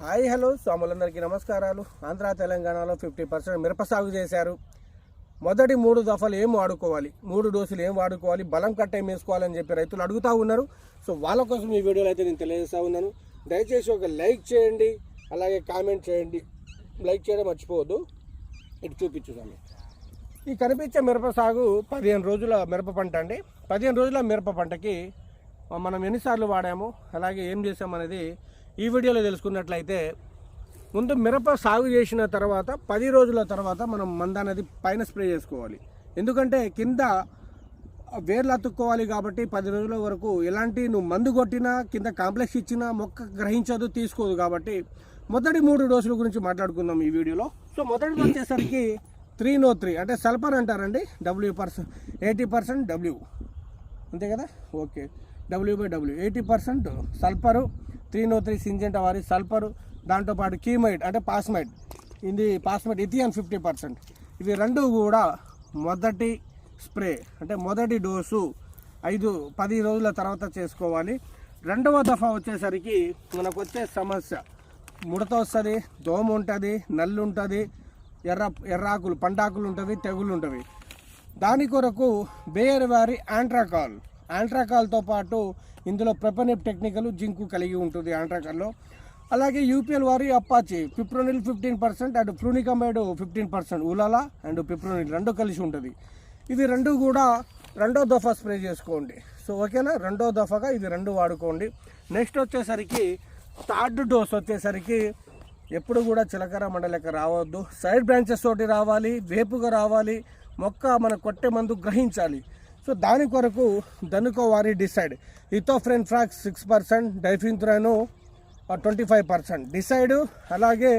Hi hello స్వాములందరికీ నమస్కారాలు. ఆంధ్ర తెలంగాణలో fifty percent మిరప సాగు చేశారు. మొదటి మూడు దఫలు ఏం వాడుకోవాలి? మూడు డోసులు ఏం వాడుకోవాలి? బలం కట్ట ఏం వేసుకోవాలని చెప్పి రైతులు అడుగుతూ ఉన్నారు. సో వాళ్ళ కోసం ఈ వీడియోలో అయితే నేను తెలియజేస్తూ ఉన్నాను. దయచేసి ఒక లైక్ చేయండి అలాగే కామెంట్ చేయండి. లైక్ చేయడం మర్చిపోవద్దు. ఇటు చూపించుదాము ఈ కనిపించే మిరప సాగు పదిహేను రోజుల మిరప పంట అండి. పదిహేను రోజుల మిరప పంటకి మనం ఎన్నిసార్లు వాడాము? అలాగే ఏం చేసామనేది ఈ వీడియోలో తెలుసుకున్నట్లయితే ముందు మిరప సాగు చేసిన తర్వాత పది రోజుల తర్వాత మనం మంద అనేది పైన స్ప్రే చేసుకోవాలి. ఎందుకంటే కింద వేర్లు అతుక్కోవాలి కాబట్టి పది రోజుల వరకు ఎలాంటి నువ్వు మందు కొట్టినా కింద కాంప్లెక్స్ ఇచ్చినా మొక్క గ్రహించదు తీసుకోదు కాబట్టి మొదటి మూడు డోసుల గురించి మాట్లాడుకుందాం ఈ వీడియోలో. సో మొదటి వచ్చేసరికి త్రీ నో త్రీ అంటే సల్ఫర్ అంటారండి W percent eighty percent W అంతే కదా? Okay. W by W eighty percent sulphur three no three Syngenta వారి సల్ఫర్ దాంతోపాటు కీమైడ్ అంటే పాస్మైడ్. ఇది పాస్మైడ్ ఇథియన్ ఫిఫ్టీ పర్సెంట్. ఇవి రెండు కూడా మొదటి స్ప్రే అంటే మొదటి డోసు ఐదు పది రోజుల తర్వాత చేసుకోవాలి. రెండవ దఫా వచ్చేసరికి మనకు వచ్చే సమస్య ముడత వస్తుంది దోమ ఉంటుంది నల్లు ఉంటుంది ఎర్ర ఎర్రాకులు పండాకులు ఉంటుంది తెగులు ఉంటుంది దాని కొరకు బేయర్ వారి ఆంట్రాకాల్. ఆంట్రాకాల్తో పాటు ఇందులో ప్రపనిప్ టెక్నికల్ జింకు కలిగి ఉంటుంది ఆంట్రాకాల్లో. అలాగే యూపీఎల్ వారి Apache fipronil fifteen percent and flonicamid fifteen percent Ulala and fipronil రెండు కలిసి ఉంటుంది. ఇది రెండు కూడా రెండో దఫా స్ప్రే చేసుకోండి. సో ఓకేనా? రెండో దఫాగా ఇది రెండు వాడుకోండి. నెక్స్ట్ వచ్చేసరికి థర్డ్ డోస్ వచ్చేసరికి ఎప్పుడు కూడా చిలకర మండలక రావద్దు. సైడ్ బ్రాంచెస్ తోటి రావాలి వేపుగా రావాలి మొక్క మన కొట్టే మందు గ్రహించాలి. సో దాని కొరకు దనుకో వారి decide. Etofenprox six percent diafenthiuron twenty five percent. Decide అలాగే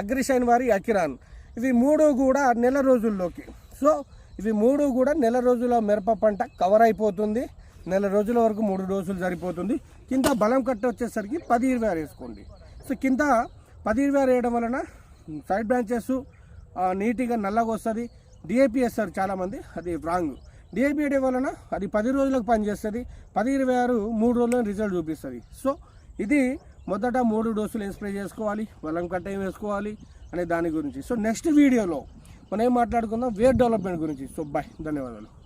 అగ్రిషైన్ వారి అకిరాన్. ఇవి మూడు కూడా నెల రోజుల్లోకి. సో ఇవి మూడు కూడా నెల రోజుల మిరప పంట కవర్ అయిపోతుంది. నెల రోజుల వరకు మూడు రోజులు సరిపోతుంది. కింద బలం కట్ట వచ్చేసరికి పది ఇరవై ఆరు వేసుకోండి. సో కింద పది ఇరవై ఆరు వేయడం వలన సైడ్ బ్రాంచెస్ నీట్గా నల్లగా వస్తుంది. డిఏపి వేస్తారు చాలామంది అది రాంగ్. డిఏపి వలన అది పది రోజులకు పనిచేస్తుంది. పది ఇరవై ఆరు మూడు రోజుల్లో రిజల్ట్ చూపిస్తుంది. సో ఇది మొదట మూడు డోసులు ఏం స్ప్రే చేసుకోవాలి బలం కట్ట ఏం వేసుకోవాలి అనే దాని గురించి. సో నెక్స్ట్ వీడియోలో మనం ఏం మాట్లాడుకుందాం? వేర్ డెవలప్మెంట్ గురించి. సో బాయ్ ధన్యవాదాలు.